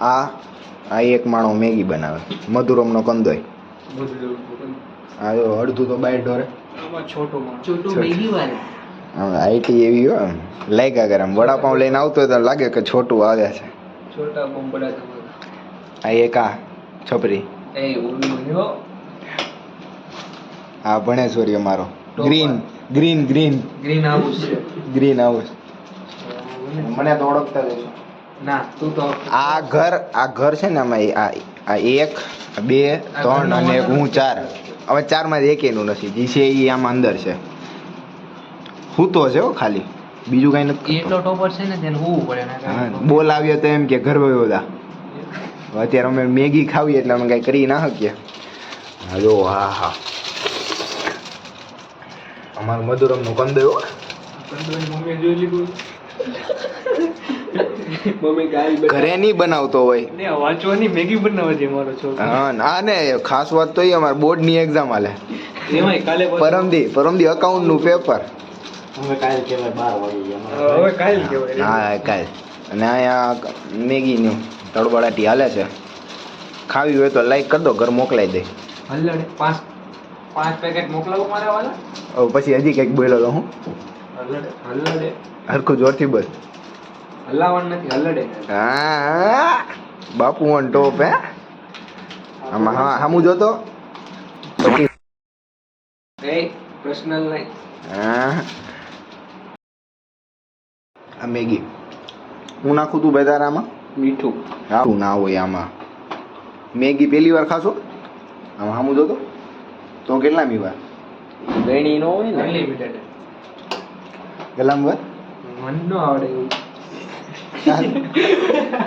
આ આ એક માણો મેગી બનાવે. મધુરમનો કંદોય. આ જો અડધું તો બાય ઢોરે. આમાં છોટો માણસ. છોટું છોટું. મેગી વાળે. આઈટી એવી હોય લાગ્યા કરે આમ વડાપાઉં લઈને આવતો હોય તો લાગે કે છોટું આવે છે. આ એક આ છપરી. એ ઓલું હો આ ભણેશ્વરી મારો green green green. Green house green house. મને તો ઓળખતા જ હશો. ના તું તો આ ઘર આ ઘર છે ને આમાં આ એક બે ત્રણ અને એક હું ચાર. હવે ચારમાંથી એનું નથી. જે છે એ આમાં અંદર છે. હું તો છે હો ખાલી. બીજું કાંઈ નથી એટલો ટોપર છે ને તેને હોવું પડે બોલ આવ્યો તો એમ કે ઘર વયો બધા. અત્યારે અમે મેગી ખાવી એટલે અમે કાંઈ કરી ના શકીએ. હા હા હા. અમારું મધુરમનું કંદોય હો. મમ્મી જોઈ લીધું. ઘરે નહીં બનાવતો હોય. ને વાંચવાની મેગી બનાવવા છે મારો છોકરો. હા ના ને ખાસ વાત તો એ અમારે બોર્ડની એક્ઝામ હાલે. એમાંય કાલે પરમદી પરમદી અકાઉન્ટનું પેપર હવે કાલ કહેવાય હા કાલ. અને અહીંયા મેગીનું તળબડાટી હાલે છે. ખાવી હોય તો લાઈક કરી દો ઘર મોકલાઈ દે. હલ્લડે પાંચ પાંચ પેકેટ મોકલાવું મારા વાલા. પછી હજી કંઈક બોલ્યો તો હું. હલ્લડે હલ્લડે. હરખું જોરથી બોલ. હલાવવાનું નથી હા બાપુ ઓન ટોપ હે? આમાં હા હામું જોતો. પછી એ પર્સનલ નહીં. હા. આ મેગી. હું નાખું તું બેદારામાં મીઠું. આવું ના હોય આમાં. મેગી પહેલી વાર ખાશો? આમાં હામું જોતો. તો કેટલામી વાર? ગણી નો હોય ને. અનલિમિટેડ ગલામ વાર? મન નો આવડે એવું. 哈哈哈哈哈。